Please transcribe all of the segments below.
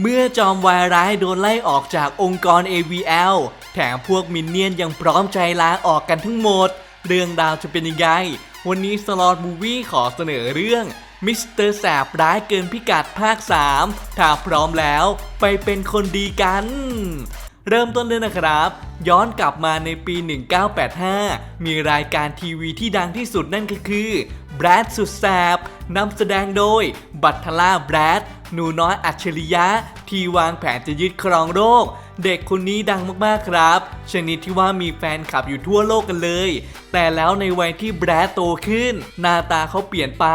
เมื่อจอมวายร้ายโดนไล่ออกจากองค์กร AVL แถมพวกมินเนี่ยนยังพร้อมใจลาออกกันทั้งหมด เรื่องราวจะเป็นยังไง วันนี้สลอดมูวี่ขอเสนอเรื่องมิสเตอร์แสบร้ายเกินพิกัดภาค 3 ถ้าพร้อมแล้วไปเป็นคนดีกัน เริ่มต้นเลยนะครับ ย้อนกลับมาในปี 1985 มีรายการทีวีที่ดังที่สุดนั่นก็คือแบรดสุดแสบนำแสดงโดย บัตทล่าแบรด หนูน้อยอัจฉริยะ ที่วางแผนจะยึดครองโลก เด็กคนนี้ดังมากๆครับ ชนิดที่ว่ามีแฟนคลับอยู่ทั่วโลกกันเลย แต่แล้วในวัยที่แบรดโตขึ้น หน้าตาเขาเปลี่ยนไป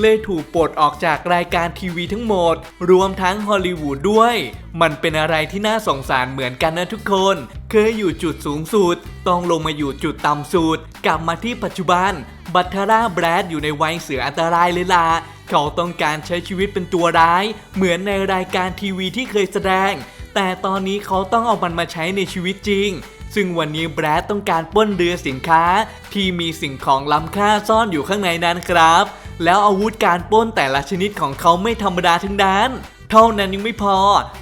เลยถูกปลดออกจากรายการทีวีทั้งหมด รวมทั้งฮอลลีวูดด้วย มันเป็นอะไรที่น่าสงสารเหมือนกันนะทุกคน เคยอยู่จุดสูงสุด ต้องลงมาอยู่จุดต่ำสุด กลับมาที่ปัจจุบัน บัตทาร่าแบรดอยู่ในวัยเสืออันตรายเลยล่ะ เขาต้องการใช้ชีวิตเป็นตัวร้าย เหมือนในรายการทีวีที่เคยแสดง แต่ตอนนี้เขาต้องเอามันมาใช้ในชีวิตจริง ซึ่งวันนี้แบรดต้องการป้นเรือสินค้า ที่มีสิ่งของล้ำค่าซ่อนอยู่ข้างในนั้นครับ แล้วอาวุธการป้นแต่ละชนิดของเขาไม่ธรรมดาทั้งนั้น เท่านั้นยังไม่พอ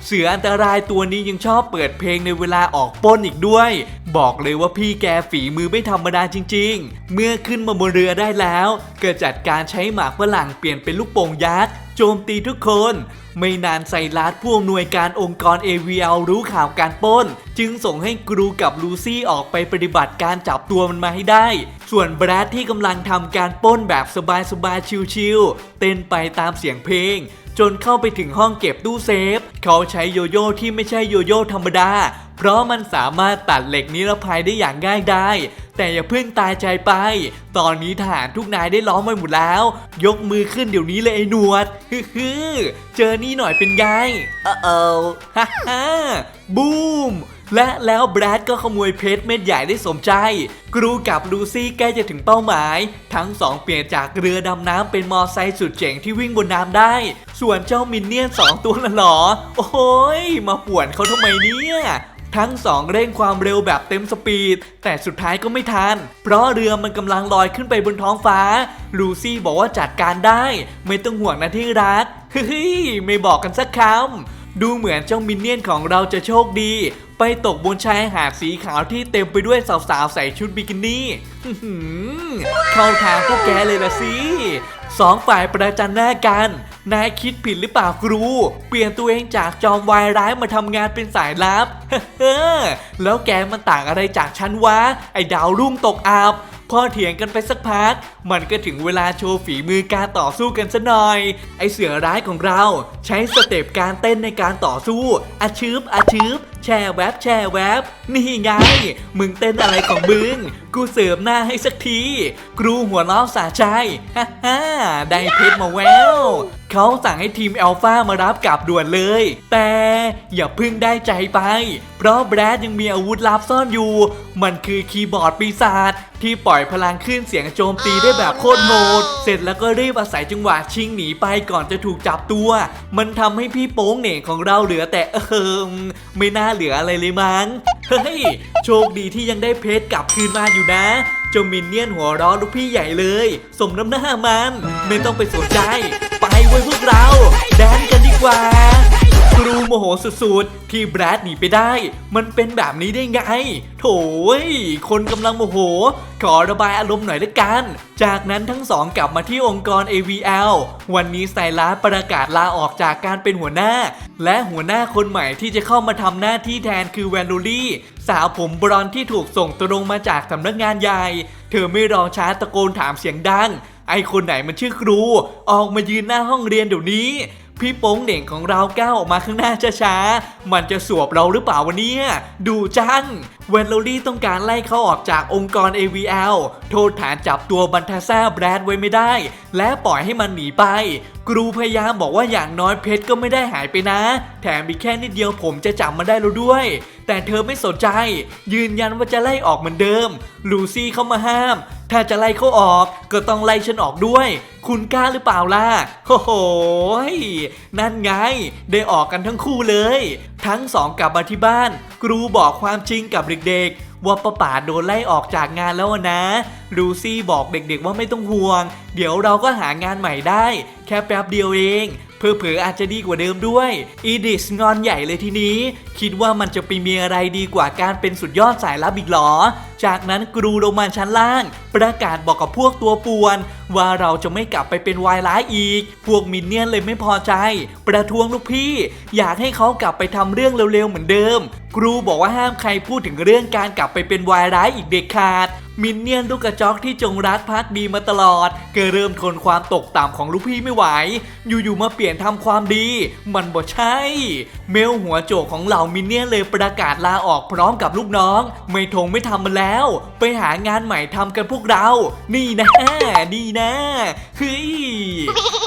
เสืออันตรายตัวนี้ยังชอบเปิดเพลงในเวลาออกป้นอีกด้วย บอกเลยว่าพี่แกฝีมือไม่ธรรมดาจริง ๆ เมื่อขึ้นมาบนเรือได้แล้ว เก็จัดการใช้หมากฝรั่งเปลี่ยนเป็นลูกโป่งยักษ์โจมตีทุกคน ไม่นานไซรัสผู้อำนวยการองค์กร AVL รู้ข่าวการป้น จึงส่งให้กรูกับลูซี่ออกไปปฏิบัติการจับตัวมันมาให้ได้ ส่วนแบรดที่กำลังทำการป้นแบบสบายๆชิวๆเต้นไปตามเสียงเพลง จนเข้าไปถึงห้องเก็บตู้เซฟ เขาใช้โยโย่ที่ไม่ใช่โยโย่ธรรมดา เพราะมันสามารถตัดเหล็กนิรภัยได้อย่างง่ายได้ แต่อย่าเพิ่งตายใจไป ตอนนี้ทหารทุกนายได้ล้อมไว้หมดแล้ว ยกมือขึ้นเดี๋ยวนี้เลยไอ้หนวดฮึฮึเจอนี่หน่อยเป็นไงเออเออฮ่าฮ่าบูม และแล้วแบรดก็ขโมยเพชรเม็ดใหญ่ได้สมใจ กรูกับลูซี่ใกล้จะถึงเป้าหมาย ทั้งสองเปลี่ยนจากเรือดำน้ำเป็นมอไซค์สุดเจ๋งที่วิ่งบนน้ำได้ ส่วนเจ้ามินเนี่ยนสองตัวน่ะหรอ โอ้ย มาป่วนเขาทำไมเนี่ยทั้งสองเร่งความเร็วแบบเต็มสปีด แต่สุดท้ายก็ไม่ทัน เพราะเรือมันกำลังลอยขึ้นไปบนท้องฟ้า ลูซี่บอกว่าจัดการได้ ไม่ต้องห่วงนะที่รักเฮ้ยไม่บอกกันสักคำ ดูเหมือนเจ้ามินเนี่ยนของเราจะโชคดี ไปตกบนชายหาดสีขาวที่เต็มไปด้วยสาวๆ ใส่ชุดบิกินี่เข้าทางพวกแกเลยละสิสองฝ่ายประจันหน้ากัน นายคิดผิดหรือเปล่าครู เปลี่ยนตัวเองจากจอมวายร้ายมาทำงานเป็นสายลับ เฮ้อแล้วแกมันต่างอะไรจากฉันวะ ไอ้ดาวรุ่งตกอับพอเถียงกันไปสักพัก มันก็ถึงเวลาโชว์ฝีมือการต่อสู้กันซะหน่อย ไอเสือร้ายของเรา ใช้สเต็ปการเต้นในการต่อสู้อาชืบอาชืบแช่แวบแช่แวบนี่ไง มึงเต้นอะไรของมึง กูเสริมหน้าให้สักที ครูหัวล้อสาใจฮ่าฮ่าได้เพชรมาแววเขาสั่งให้ทีมอัลฟามารับกลับด่วนเลย แต่อย่าเพึ่งได้ใจไป เพราะแบรดยังมีอาวุธลับซ่อนอยู่ มันคือคีย์บอร์ดปีศาจที่ปล่อยพลังขึ้นเสียงโจมตีได้แบบโคตรโหด เสร็จแล้วก็รีบอาศัยจังหวะชิงหนีไปก่อนจะถูกจับตัว มันทำให้พี่โป้งเหน่งของเราเหลือแต่เออไม่น่าเหลืออะไรเลยมั้ง เฮ้ย โชคดีที่ยังได้เพชรกลับคืนมาอยู่นะเจ้ามินเนี่ยนหัวร้อลูกพี่ใหญ่เลย สมน้ำหน้ามัน ไม่ต้องไปสนใจ ไปไว้พวกเรา แดนกันดีกว่า ครูโมโหสุดๆ ที่แบรดหนีไปได้ มันเป็นแบบนี้ได้ไง โถ่ยคนกำลังโมโห ขอระบายอารมณ์หน่อยละกัน จากนั้นทั้งสองกลับมาที่องค์กร AVL วันนี้ไซรัสประกาศลาออกจากการเป็นหัวหน้า และหัวหน้าคนใหม่ที่จะเข้ามาทำหน้าที่แทนคือแวนลูลี่ สาวผมบรอนที่ถูกส่งตรงมาจากสำนักงานใหญ่ เธอไม่รอช้าตะโกนถามเสียงดังไอคนไหนมันชื่อครู ออกมายืนหน้าห้องเรียนเดี๋ยวนี้ พี่โป้งเด่งของเราก้าวออกมาข้างหน้าช้าๆ มันจะสวบเราหรือเปล่าวะเนี่ย ดูจัง เวนโลลี่ต้องการไล่เขาออกจากองค์กร AVL โทษฐานจับตัวบันทาซาแบรดไว้ไม่ได้ และปล่อยให้มันหนีไป ครูพยายามบอกว่าอย่างน้อยเพชรก็ไม่ได้หายไปนะ แถมมีแค่นิดเดียวผมจะจับมาได้แล้วด้วย แต่เธอไม่สนใจ ยืนยันว่าจะไล่ออกเหมือนเดิม ลูซี่เข้ามาห้าม ถ้าจะไล่เขาออกก็ต้องไล่ฉันออกด้วย คุณกล้าหรือเปล่าล่ะโอ้โหยนั่นไง ได้ออกกันทั้งคู่เลย ทั้งสองกลับมาที่บ้าน ครูบอกความจริงกับเด็กๆ ว่าป้าป๋าโดนไล่ออกจากงานแล้วนะลูซี่บอกเด็กๆว่าไม่ต้องห่วง เดี๋ยวเราก็หางานใหม่ได้ แค่แป๊บเดียวเอง เผลอๆออาจจะดีกว่าเดิมด้วยอีดิสงอนใหญ่เลยทีนี้ คิดว่ามันจะไปมีอะไรดีกว่าการเป็นสุดยอดสายลับอีกหรอ จากนั้นกรูลงมาชั้นล่าง ประกาศบอกกับพวกตัวป่วน ว่าเราจะไม่กลับไปเป็นวายร้ายอีก พวกมินเนี่ยนเลยไม่พอใจ ประท้วงลูกพี่ อยากให้เขากลับไปทำเรื่องเร็วๆเหมือนเดิมครูบอกว่าห้ามใครพูดถึงเรื่องการกลับไปเป็นวายร้ายอีกเด็ดขาด มินเนี่ยนลูกกระจอกที่จงรักภักดีมาตลอดก็เริ่มทนความตกต่ำของลูกพี่ไม่ไหว อยู่ๆมาเปลี่ยนทำความดี มันบ่ใช่ เมลหัวโจกของเหล่ามินเนี่ยนเลยประกาศลาออกพร้อมกับลูกน้อง ไม่ทงไม่ทำมันแล้ว ไปหางานใหม่ทำกันพวกเรา นี่นะนี่นะเฮ้ย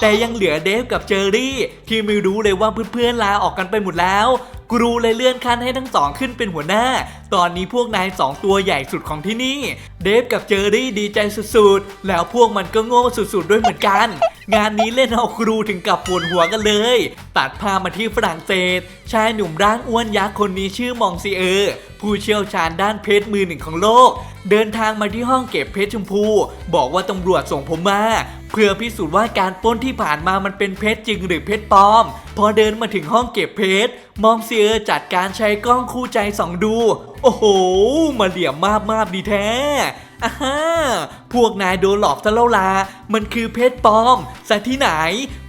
แต่ยังเหลือเดฟกับเจอรี่ ที่ไม่รู้เลยว่าเพื่อนๆลาออกกันไปหมดแล้วกรูเลยเลื่อนขั้นให้ทั้งสองขึ้นเป็นหัวหน้า ตอนนี้พวกนายสองตัวใหญ่สุดของที่นี่ เดฟกับเจอรี่ดีใจสุดๆ แล้วพวกมันก็โง่สุดๆ ด้วยเหมือนกัน งานนี้เล่นเอาครูถึงกับปวดหัวกันเลย ตัดภาพมาที่ฝรั่งเศส ชายหนุ่มร่างอ้วนยักษ์คนนี้ชื่อมองซีเออร์ผู้เชี่ยวชาญด้านเพชรมือหนึ่งของโลก เดินทางมาที่ห้องเก็บเพชรชมพู บอกว่าตำรวจส่งผมมา เพื่อพิสูจน์ว่าการป้นที่ผ่านมามันเป็นเพชรจริงหรือเพชรปลอม พอเดินมาถึงห้องเก็บเพชรมองเซียร์จัดการใช้กล้องคู่ใจส่องดู โอ้โห มาเหลี่ยมมากมากดีแท้อ่าฮะพวกนายโดนหลอกซะแล้วลามันคือเพชรปลอมซะที่ไหน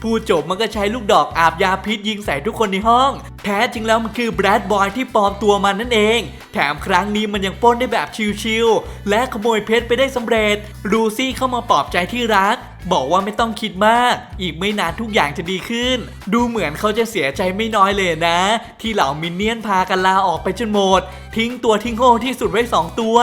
พูดจบมันก็ใช้ลูกดอกอาบยาพิษยิงใส่ทุกคนในห้อง แท้จริงแล้วมันคือแบรดบอยที่ปลอมตัวมันนั่นเอง แถมครั้งนี้มันยังปล้นได้แบบชิลๆและขโมยเพชรไปได้สำเร็จลูซี่เข้ามาปลอบใจที่รัก บอกว่าไม่ต้องคิดมาก อีกไม่นานทุกอย่างจะดีขึ้น ดูเหมือนเขาจะเสียใจไม่น้อยเลยนะ ที่เหล่ามินเนี่ยนพากันลาออกไปจนหมด ทิ้งตัวทิ้งโง่ที่สุดไว้สองตัว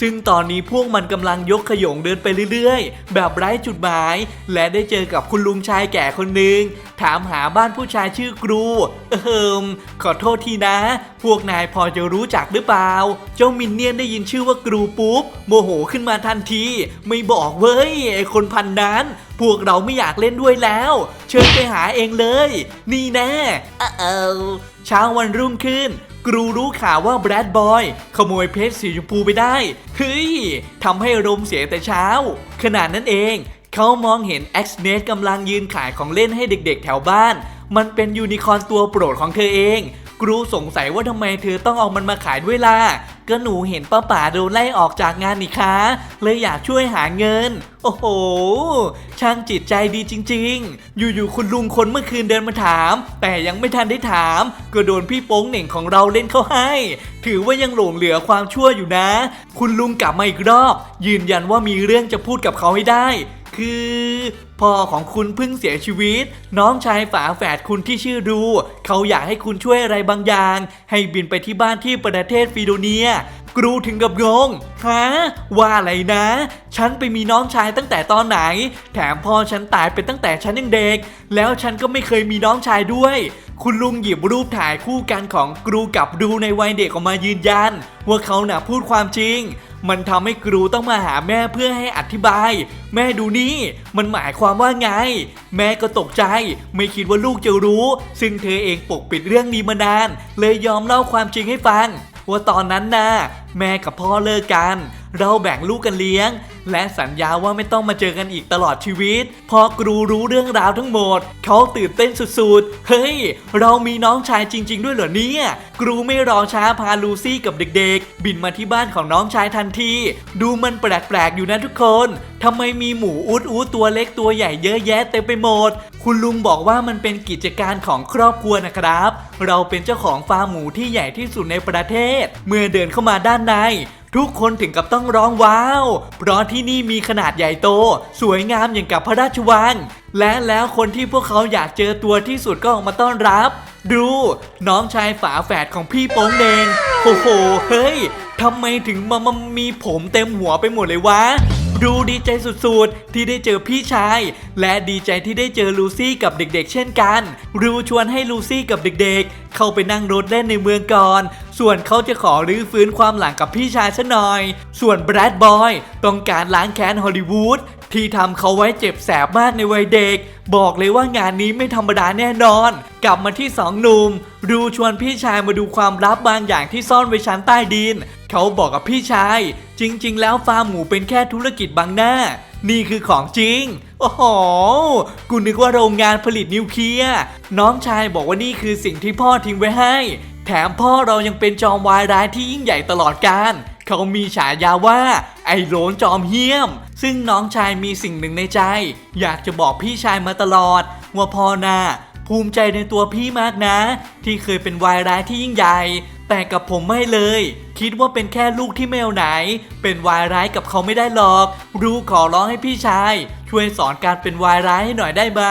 ซึ่งตอนนี้พวกมันกำลังยกขยงเดินไปเรื่อยๆ แบบไร้จุดหมาย และได้เจอกับคุณลุงชายแก่คนหนึ่งถามหาบ้านผู้ชายชื่อกรู เอิมขอโทษทีนะ พวกนายพอจะรู้จักหรือเปล่า เจ้ามินเนี่ยนได้ยินชื่อว่ากรูปุ๊บโมโหขึ้นมาทันที ไม่บอกเว้ยไอคนพันนั้น พวกเราไม่อยากเล่นด้วยแล้ว เชิญไปหาเองเลย นี่แน่อะเออเช้าวันรุ่งขึ้น กรูรู้ข่าวว่าแบรดบอยขโมยเพชรสีชมพูไปได้ เฮ้ยทำให้อารมณ์เสียแต่เช้า ขนาดนั้นเอง เขามองเห็น X n e t กำลังยืนขายของเล่นให้เด็กๆ แถวบ้าน มันเป็นยูนิคอร์นตัวโปรดของเธอเอง กรูสงสัยว่าทำไมเธอต้องเอามันมาขายด้วยล่ะก็หนูเห็นป้าป๋าโดนไล่ออกจากงานนี่คะเลยอยากช่วยหาเงิน โอ้โห ช่างจิตใจดีจริง ๆ อยู่ๆคุณลุงคนเมื่อคืนเดินมาถาม แต่ยังไม่ทันได้ถาม ก็โดนพี่โป้งเหน่งของเราเล่นเข้าให้ ถือว่ายังหลงเหลือความชั่วอยู่นะ คุณลุงกลับมาอีกรอบ ยืนยันว่ามีเรื่องจะพูดกับเขาให้ได้ คือ พ่อของคุณเพิ่งเสียชีวิต น้องชายฝาแฝดคุณที่ชื่อดู เขาอยากให้คุณช่วยอะไรบางอย่าง ให้บินไปที่บ้านที่ประเทศฟิโดเนียกรูถึงกับงงฮะว่าอะไรนะ ฉันไปมีน้องชายตั้งแต่ตอนไหน แถมพ่อฉันตายไปตั้งแต่ฉันยังเด็ก แล้วฉันก็ไม่เคยมีน้องชายด้วย คุณลุงหยิบรูปถ่ายคู่กันของกรูกับดูในวัยเด็กออกมายืนยัน ว่าเขาน่ะพูดความจริง มันทำให้ครูต้องมาหาแม่เพื่อให้อธิบาย แม่ดูนี่ มันหมายความว่าไง แม่ก็ตกใจ ไม่คิดว่าลูกจะรู้ ซึ่งเธอเองปกปิดเรื่องนี้มานาน เลยยอมเล่าความจริงให้ฟัง ว่าตอนนั้นนะ่ะแม่กับพ่อเลิกกัน เราแบ่งลูกกันเลี้ยง และสัญญาว่าไม่ต้องมาเจอกันอีกตลอดชีวิต พอกรูรู้เรื่องราวทั้งหมด เขาตื่นเต้นสุดๆ เฮ้ย เรามีน้องชายจริง ๆ ด้วยเหรอเนี่ย กรูไม่รอช้าพาลูซี่กับเด็กๆ บินมาที่บ้านของน้องชายทันที ดูมันแปลกๆอยู่นะทุกคนทำไมมีหมูอูดอูดตัวเล็กตัวใหญ่เยอะแยะเต็มไปหมด คุณลุงบอกว่ามันเป็นกิจการของครอบครัวนะครับ เราเป็นเจ้าของฟาร์มหมูที่ใหญ่ที่สุดในประเทศ เมื่อเดินเข้ามาด้านใน ทุกคนถึงกับต้องร้องว้าว เพราะที่นี่มีขนาดใหญ่โต สวยงามอย่างกับพระราชวัง และแล้วคนที่พวกเขาอยากเจอตัวที่สุดก็ออกมาต้อนรับ ดู น้องชายฝาแฝดของพี่โป้งเดงโอ้โห เฮ้ยทำไมถึงมามามีผมเต็มหัวไปหมดเลยวะดูดีใจสุดๆ ที่ได้เจอพี่ชาย และดีใจที่ได้เจอลูซี่กับเด็กๆ เช่นกันรูชวนให้ลูซี่กับเด็กๆ เข้าไปนั่งรถเล่นในเมืองก่อนส่วนเขาจะขอรื้อฟื้นความหลังกับพี่ชายซะหน่อย ส่วนแบรดบอยต้องการล้างแค้นฮอลลีวูดที่ทำเขาไว้เจ็บแสบมากในวัยเด็ก บอกเลยว่างานนี้ไม่ธรรมดาแน่นอน กลับมาที่สองหนุ่มรูชวนพี่ชายมาดูความลับบางอย่างที่ซ่อนไว้ชั้นใต้ดิน เขาบอกกับพี่ชาย จริง ๆ แล้วฟาร์มหมูเป็นแค่ธุรกิจบังหน้า นี่คือของจริง โอ้โห กูนึกว่าโรงงานผลิตนิวเคลียร์น้องชายบอกว่านี่คือสิ่งที่พ่อทิ้งไว้ให้ แถมพ่อเรายังเป็นจอมวายร้ายที่ยิ่งใหญ่ตลอดกาลเขามีฉายาว่า ไอ้โลนจอมเฮี้ยม ซึ่งน้องชายมีสิ่งหนึ่งในใจ อยากจะบอกพี่ชายมาตลอด ว่าพ่อน่ะภูมิใจในตัวพี่มากนะ ที่เคยเป็นวายร้ายที่ยิ่งใหญ่ แต่กับผมไม่เลย คิดว่าเป็นแค่ลูกที่แมวไหน เป็นวายร้ายกับเขาไม่ได้หรอก รู้ขอร้องให้พี่ชาย ช่วยสอนการเป็นวายร้ายให้หน่อยได้ไหม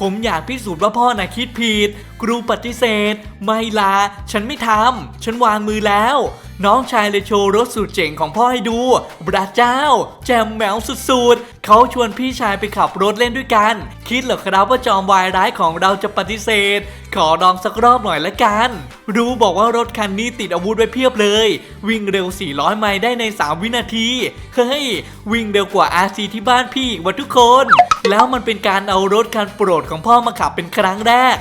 ผมอยากพิสูจน์ว่าพ่อน่ะคิดผิด ครูปฏิเสธ ไม่ลา ฉันไม่ทำ ฉันวางมือแล้ว น้องชายเลยโชว์รถสุดเจ๋งของพ่อให้ดูบราเจ้า แจมแมวสุดๆ เขาชวนพี่ชายไปขับรถเล่นด้วยกัน คิดเหรอครับว่าจอมวายร้ายของเราจะปฏิเสธ ขอลองสักรอบหน่อยละกัน รู้บอกว่ารถคันนี้ติดอาวุธไว้เพียบเลย วิ่งเร็ว 400 ไมล์ได้ใน 3 วินาที เฮ้ย วิ่งเร็วกว่า RC ที่บ้านพี่ว่าทุกคน แล้วมันเป็นการเอารถคันโปรดของพ่อมาขับเป็นครั้งแรก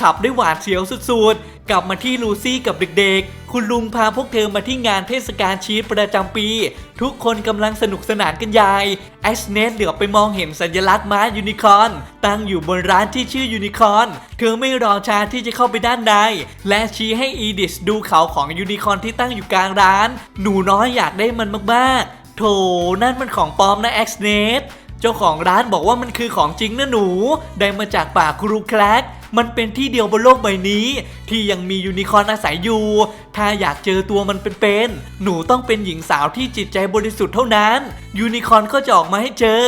ขับได้หวาดเสียวสุดๆ กลับมาที่ลูซี่กับเด็กๆ คุณลุงพาพวกเธอมาที่งานเทศกาลชีสประจำปี ทุกคนกำลังสนุกสนานกันใหญ่แอชเนสเหลือไปมองเห็นสัญลักษณ์ม้ายูนิคอร์นตั้งอยู่บนร้านที่ชื่อยูนิคอร์นเธอไม่รอช้าที่จะเข้าไปด้านใน และชี้ให้อีดิสดูเขาของยูนิคอร์นที่ตั้งอยู่กลางร้าน หนูน้อยอยากได้มันมากๆ โถนั่นมันของปลอมนะแอชเนส จ้าของร้านบอกว่ามันคือของจริงนะหนู ได้มาจากป่ากครูแคลกมันเป็นที่เดียวบนโลกใบนี้ ที่ยังมียูนิคอร์นอาศัยอยู่ ถ้าอยากเจอตัวมันเป็นๆหนูต้องเป็นหญิงสาวที่จิตใจบริสุทธิ์เท่านั้น ยูนิคอร์นก็จะออกมาให้เจอ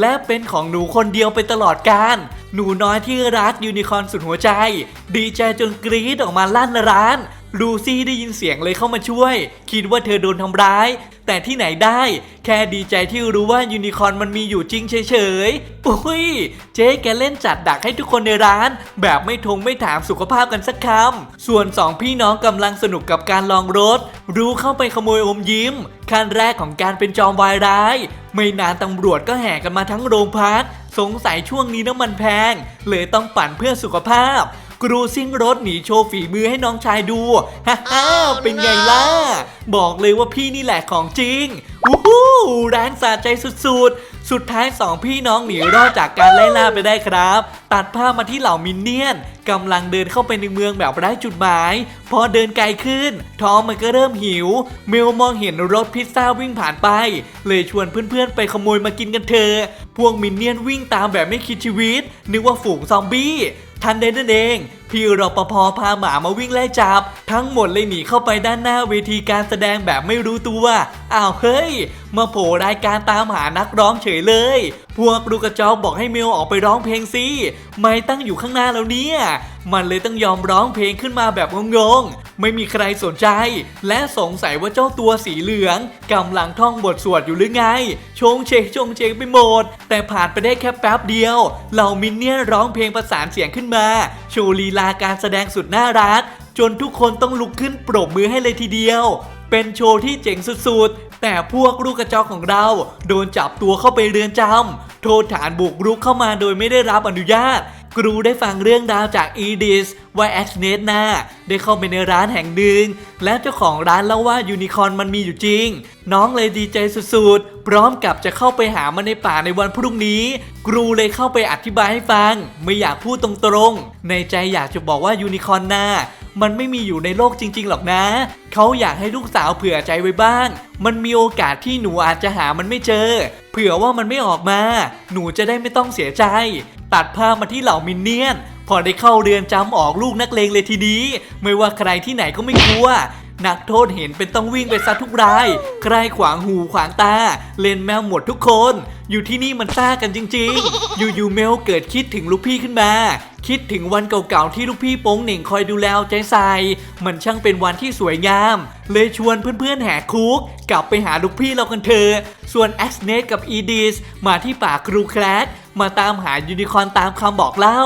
และเป็นของหนูคนเดียวไปตลอดกาลหนูน้อยที่รักยูนิคอร์นสุดหัวใจ ดีใจจนกรี๊ดออกมาลั่นร้าน ลูซี่ได้ยินเสียงเลยเข้ามาช่วย คิดว่าเธอโดนทำร้าย แต่ที่ไหนได้ แค่ดีใจที่รู้ว่ายูนิคอร์นมันมีอยู่จริงเฉยๆอุ้ย เจ๊แกเล่นจัดดักให้ทุกคนในร้าน แบบไม่ทงไม่ถามสุขภาพกันสักคำ ส่วนสองพี่น้องกำลังสนุกกับการลองรถ รู้เข้าไปขโมยอมยิ้ม ขั้นแรกของการเป็นจอมวายร้าย ไม่นานตำรวจก็แห่กันมาทั้งโรงพัก สงสัยช่วงนี้น้ำมันแพง เลยต้องปั่นเพื่อสุขภาพ กรูซิ่งรถหนีโชว์ฝีมือให้น้องชายดูฮ่าฮ่าเป็นไงล่ะ บอกเลยว่าพี่นี่แหละของจริงวู้ฮู้แรงสะใจสุดๆ สุดท้ายสองพี่น้องหนีรอดจากการไล่ล่าไปได้ครับ ตัดภาพมาที่เหล่ามินเนี่ยนกำลังเดินเข้าไปในเมืองแบบไร้จุดหมาย พอเดินไกลขึ้น ท้องมันก็เริ่มหิว เมลมองเห็นรถพิซซ่าวิ่งผ่านไป เลยชวนเพื่อนๆ ไปขโมยมากินกันเถอะพวกมินเนี่ยนวิ่งตามแบบไม่คิดชีวิต นึกว่าฝูงซอมบี้ ทันใดนั่นเอง พี่รปภพาหมามาวิ่งไล่จับ ทั้งหมดเลยหนีเข้าไปด้านหน้าเวทีการแสดงแบบไม่รู้ตัว อ้าวเฮ้ย มาโผล่รายการตามหานักร้องเฉยเลย พวกลูกกระจอกบอกให้เมลออกไปร้องเพลงสิไม่ตั้งอยู่ข้างหน้าแล้วเนี่ย มันเลยต้องยอมร้องเพลงขึ้นมาแบบงงๆ ไม่มีใครสนใจ และสงสัยว่าเจ้าตัวสีเหลืองกำลังท่องบทสวดอยู่หรือไง ชงเชงชงเชงไปหมด แต่ผ่านไปได้แค่แป๊บเดียว เหล่ามินเนี่ยร้องเพลงประสานเสียงขึ้นมา โชว์ลีลาการแสดงสุดน่ารัก จนทุกคนต้องลุกขึ้นปรบมือให้เลยทีเดียว เป็นโชว์ที่เจ๋งสุดๆ แต่พวกลูกกระจอกของเรา โดนจับตัวเข้าไปเรือนจำโทษฐานบุกรุกเข้ามาโดยไม่ได้รับอนุญาต ครูได้ฟังเรื่องราวจากอีดิสว่าแอชเนสนาได้เข้าไปในร้านแห่งหนึ่ง และเจ้าของร้านเล่าว่ายูนิคอร์นมันมีอยู่จริง น้องเลยดีใจสุดๆ พร้อมกับจะเข้าไปหามันในป่าในวันพรุ่งนี้ ครูเลยเข้าไปอธิบายให้ฟัง ไม่อยากพูดตรงๆ ในใจอยากจะบอกว่ายูนิคอร์นนามันไม่มีอยู่ในโลกจริง ๆ หรอกนะ เขาอยากให้ลูกสาวเผื่อใจไว้บ้าง มันมีโอกาสที่หนูอาจจะหามันไม่เจอ เผื่อว่ามันไม่ออกมา หนูจะได้ไม่ต้องเสียใจ ตัดภาพมาที่เหล่ามินเนี่ยน พอได้เข้าเรือนจำออกลูกนักเลงเลยทีนี้ ไม่ว่าใครที่ไหนก็ไม่กลัว นักโทษเห็นเป็นต้องวิ่งไปซัดทุกราย ใครขวางหูขวางตา เล่นแมวหมดทุกคน อยู่ที่นี่มันซ่ากันจริง ๆ อยู่ๆเมลเกิดคิดถึงลูกพี่ขึ้นมา คิดถึงวันเก่าๆที่ลูกพี่โป้งเหน่งคอยดูแลเอาใจใส่ มันช่างเป็นวันที่สวยงาม เลยชวนเพื่อนๆแหกคุก กลับไปหาลูกพี่เรากันเถอะส่วนแอ็กเนสกับอีดิสมาที่ป่าครูแคลด มาตามหายูนิคอร์นตามคำบอกเล่า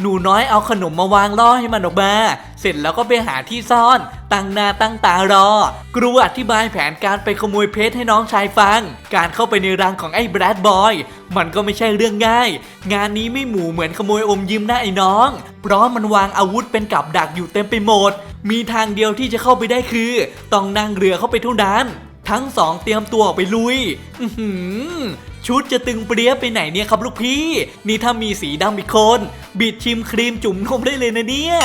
หนูน้อยเอาขนมมาวางล่อให้มันออกมา เสร็จแล้วก็ไปหาที่ซ่อน ตั้งหน้าตั้งตารอครูอธิบายแผนการไปขโมยเพชรให้น้องชายฟัง การเข้าไปในรังของไอ้แบรดบอย มันก็ไม่ใช่เรื่องง่าย งานนี้ไม่หมูเหมือนขโมยอมยิ้มหนะไอ้น้อง เพราะมันวางอาวุธเป็นกับดักอยู่เต็มไปหมด มีทางเดียวที่จะเข้าไปได้คือ ต้องนั่งเรือเข้าไปเท่านั้น ทั้งสองเตรียมตัวออกไปลุย อื ชุดจะตึงเปรี้ยไปไหนเนี่ยครับลูกพี่ นี่ถ้ามีสีดำอีกคน บิดชิมครีมจุ่มนมได้เลยนะเนี่ย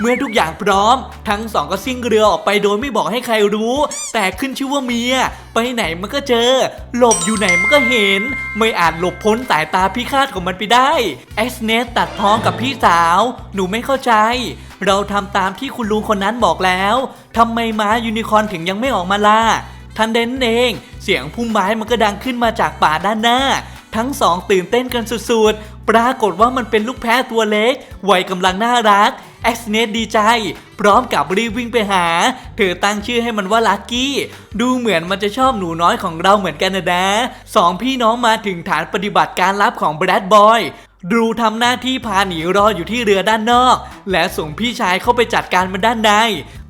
เมื่อทุกอย่างพร้อม ทั้งสองก็ซิ่งเรือออกไปโดยไม่บอกให้ใครรู้ แต่ขึ้นชื่อว่าเมีย ไปไหนมันก็เจอ หลบอยู่ไหนมันก็เห็น ไม่อาจหลบพ้นสายตาพิฆาตของมันไปได้เอสเนสตัดพ้องกับพี่สาว หนูไม่เข้าใจ เราทำตามที่คุณลุงคนนั้นบอกแล้วทำไมม้ายูนิคอร์นถึงยังไม่ออกมาล่ะ ทันเดนนเอง เสียงพุ่มไม้มันก็ดังขึ้นมาจากป่าด้านหน้า ทั้งสองตื่นเต้นกันสุดๆ ปรากฏว่ามันเป็นลูกแพ้ตัวเล็กวัยกำลังน่ารักแอ็กซ์เนดีใจ พร้อมกับรีบวิ่งไปหา เธอตั้งชื่อให้มันว่าลักกี้ ดูเหมือนมันจะชอบหนูน้อยของเราเหมือนกันนะนะสองพี่น้องมาถึงฐานปฏิบัติการลับของแบรดบอย ดูทำหน้าที่พาหนีรออยู่ที่เรือด้านนอก และส่งพี่ชายเข้าไปจัดการมันด้านใน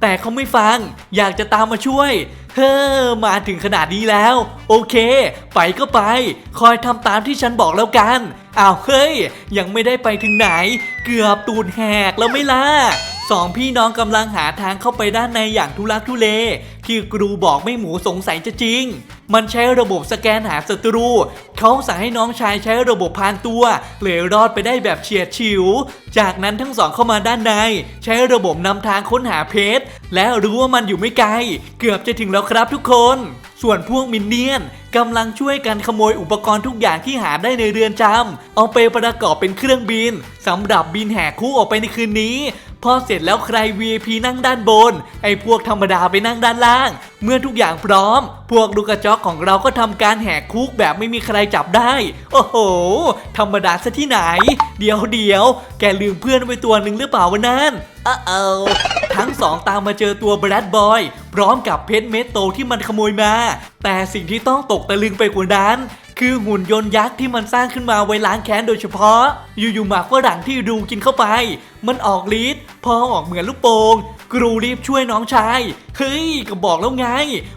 แต่เขาไม่ฟัง อยากจะตามมาช่วย เฮ้อ มาถึงขนาดนี้แล้ว โอเค ไปก็ไป คอยทำตามที่ฉันบอกแล้วกัน อ้าวเฮ้ย ยังไม่ได้ไปถึงไหน เกือบตูดแหกแล้วไม่ล่ะ สองพี่น้องกำลังหาทางเข้าไปด้านในอย่างทุลักทุเล ที่ครูบอกไม่หมูสงสัยจะจริง มันใช้ระบบสแกนหาศัตรู เขาสั่งให้น้องชายใช้ระบบพางตัวเลยรอดไปได้แบบเฉียดฉิว จากนั้นทั้งสองเข้ามาด้านใน ใช้ระบบนำทางค้นหาเพชร และรู้ว่ามันอยู่ไม่ไกล เกือบจะถึงแล้วครับทุกคน ส่วนพวกมินเนี่ยนกำลังช่วยกันขโมยอุปกรณ์ทุกอย่างที่หาได้ในเรือนจำเอาไปประกอบเป็นเครื่องบินสำหรับบินแหกคู่ออกไปในคืนนี้ พอเสร็จแล้วใคร VIP นั่งด้านบน ไอ้พวกธรรมดาไปนั่งด้านล่าง เมื่อทุกอย่างพร้อม พวกลูกกระจอกของเราก็ทำการแหกคุกแบบไม่มีใครจับได้ โอ้โห ธรรมดาซะที่ไหน เดี๋ยวเดี๋ยวแกลืมเพื่อนไว้ตัวหนึ่งหรือเปล่าวะนั่นออเออทั้งสองตามมาเจอตัวแบรดบอย พร้อมกับเพชรเม็ดโตที่มันขโมยมา แต่สิ่งที่ต้องตกตะลึงไปกว่านั้น คือหุ่นยนต์ยักษ์ที่มันสร้างขึ้นมาไว้ล้างแค้นโดยเฉพาะ อยู่ๆหมากฝรั่งที่ดูกินเข้าไป มันออกฤทธิ์พอออกเหมือนลูกโป่งกรูรีบช่วยน้องชาย เฮ้ย ก็บอกแล้วไง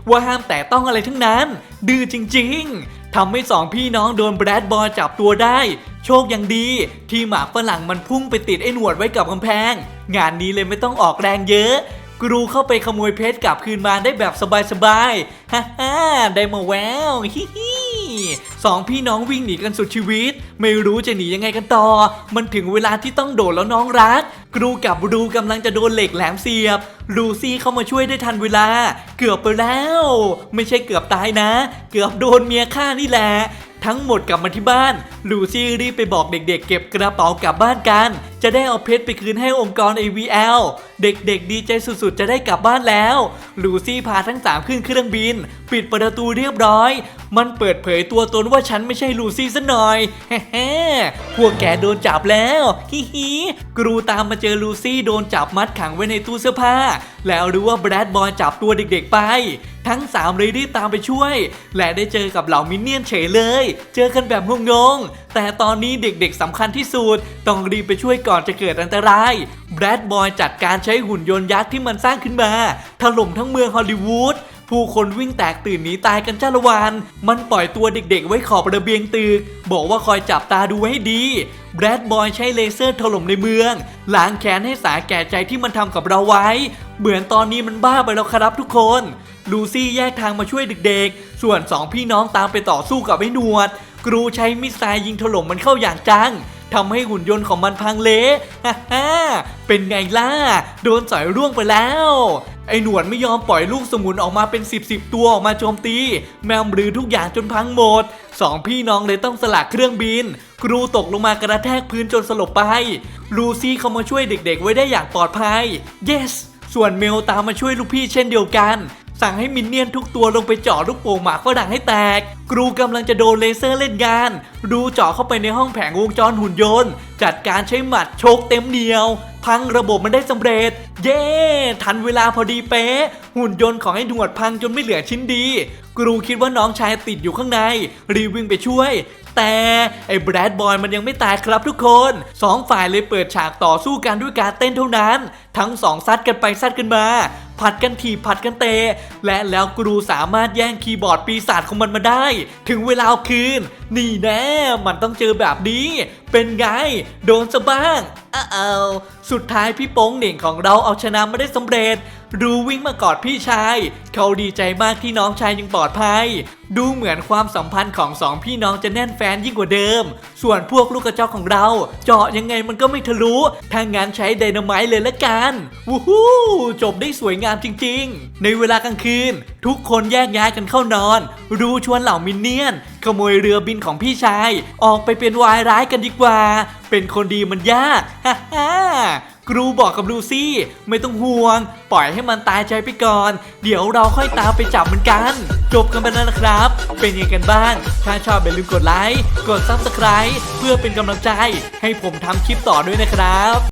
ว่าห้ามแตะต้องอะไรทั้งนั้น ดื้อจริง ๆ ทำให้สองพี่น้องโดนแบรดบอยจับตัวได้ โชคยังดี ที่หมาฝรั่งมันพุ่งไปติดไอ้หนวดไว้กับกำแพง งานนี้เลยไม่ต้องออกแรงเยอะ กรูเข้าไปขโมยเพชรกลับคืนมาได้แบบสบายๆ ฮ่าฮ่าได้มาแววฮิฮิ สองพี่น้องวิ่งหนีกันสุดชีวิต ไม่รู้จะหนียังไงกันต่อ มันถึงเวลาที่ต้องโดดแล้วน้องรักกรูกับรูกำลังจะโดนเหล็กแหลมเสียบ ลูซี่เข้ามาช่วยได้ทันเวลา เกือบไปแล้ว ไม่ใช่เกือบตายนะ เกือบโดนเมียฆ่านี่แหละ ทั้งหมดกลับมาที่บ้าน ลูซี่รีบไปบอกเด็กๆ เก็บกระเป๋ากลับบ้านกัน จะได้เอาเพชรไปคืนให้องค์กร AVL เด็กๆ ดีใจสุดๆ จะได้กลับบ้านแล้ว ลูซี่พาทั้งสามขึ้นเครื่องบิน ปิดประตูเรียบร้อย มันเปิดเผยตัวตนว่าฉันไม่ใช่ลูซี่ซะหน่อยแฮ่ๆพวกแกโดนจับแล้วฮิฮิกรูตามมาเจอลูซี่โดนจับมัดขังไว้ในตู้เสื้อผ้า แล้วรู้ว่าแบรดบอยจับตัวเด็กๆไป ทั้งสามเลยรีบตามไปช่วย และได้เจอกับเหล่ามินเนี่ยนเฉยเลย เจอกันแบบงงๆ แต่ตอนนี้เด็กๆสำคัญที่สุด ต้องรีบไปช่วยก่อนจะเกิดอันตรายแบรดบอยจัดการใช้หุ่นยนต์ยักษ์ที่มันสร้างขึ้นมา ถล่มทั้งเมืองฮอลลีวูดผู้คนวิ่งแตกตื่นหนีตายกันจ้าละวัน มันปล่อยตัวเด็กๆ ไว้ขอบระเบียงตึก บอกว่าคอยจับตาดูไว้ให้ดี แบรดบอยใช้เลเซอร์ถล่มในเมืองล้างแค้นให้สาแก่ใจที่มันทำกับเราไว้ เหมือนตอนนี้มันบ้าไปแล้วครับทุกคน ลูซี่แยกทางมาช่วยเด็กๆ ส่วนสองพี่น้องตามไปต่อสู้กับไอ้หนวด กรูใช้มิสไซล์ยิงถล่มมันเข้าอย่างจังทำให้หุ่นยนต์ของมันพังเละฮ่าฮ่าเป็นไงล่ะ โดนสอยร่วงไปแล้ว ไอ้หนวดไม่ยอมปล่อยลูกสมุนออกมาเป็น 10บสตัวออกมาโจมตี แมวมรือทุกอย่างจนพังหมดสองพี่น้องเลยต้องสลักเครื่องบิน กรูตกลงมากระแทกพื้นจนสลบไป ลูซี่เข้ามาช่วยเด็กๆ ไว้ได้อย่างปลอดภัย yes ส่วนเมลตามมาช่วยลูกพี่เช่นเดียวกัน สั่งให้มินเนี่ยนทุกตัวลงไปเจาะลูกโป่งหมากฝรั่งให้แตกกรูกำลังจะโดนเลเซอร์เล่นงาน ดูเจาะเข้าไปในห้องแผงวงจรหุ่นยนต์ จัดการใช้หมัดโชกเต็มเหนียว พังระบบมันได้สำเร็จ เย้ ทันเวลาพอดีเป๊ะ หุ่นยนต์ของไอ้หนวดพังจนไม่เหลือชิ้นดี กรูคิดว่าน้องชายติดอยู่ข้างใน รีวิ่งไปช่วย แต่ไอ้แบรดบอยมันยังไม่ตายครับทุกคนสองฝ่ายเลยเปิดฉากต่อสู้กันด้วยการเต้นเท่านั้น ทั้งสองซัดกันไปซัดกันมา ผัดกันถีบผัดกันเตะและแล้วกรูสามารถแย่งคีย์บอร์ดปีศาจของมันมาได้ ถึงเวลาเอาคืน นี่แน่มันต้องเจอแบบนี้ เป็นไง โดนซะบ้างอ้าวสุดท้ายพี่โป้งเหน่งของเราเอาชนะมาได้สำเร็จ รูวิ่งมากอดพี่ชาย เขาดีใจมากที่น้องชายยังปลอดภัย ดูเหมือนความสัมพันธ์ของสองพี่น้องจะแน่นแฟนยิ่งกว่าเดิม ส่วนพวกลูกกระจอกของเรา เจาะยังไงมันก็ไม่ทะลุถ้างั้นใช้ไดนาไมต์เลยละกันวู้ฮู้จบได้สวยงามจริง ๆ ในเวลากลางคืน ทุกคนแยกย้ายกันเข้านอน รูชวนเหล่ามินเนี่ยน ขโมยเรือบินของพี่ชาย ออกไปเป็นวายร้ายกันดีกว่า เป็นคนดีมันยากฮ่าฮ่า กรูบอกกับลูซี่ ไม่ต้องห่วง ปล่อยให้มันตายใจไปก่อน เดี๋ยวเราค่อยตามไปจับมันกัน จบกันไปแล้วนะครับ เป็นยังไงกันบ้าง ถ้าชอบอย่าลืมกดไลค์ กดซับสไคร b e เพื่อเป็นกำลังใจให้ผมทำคลิปต่อด้วยนะครับ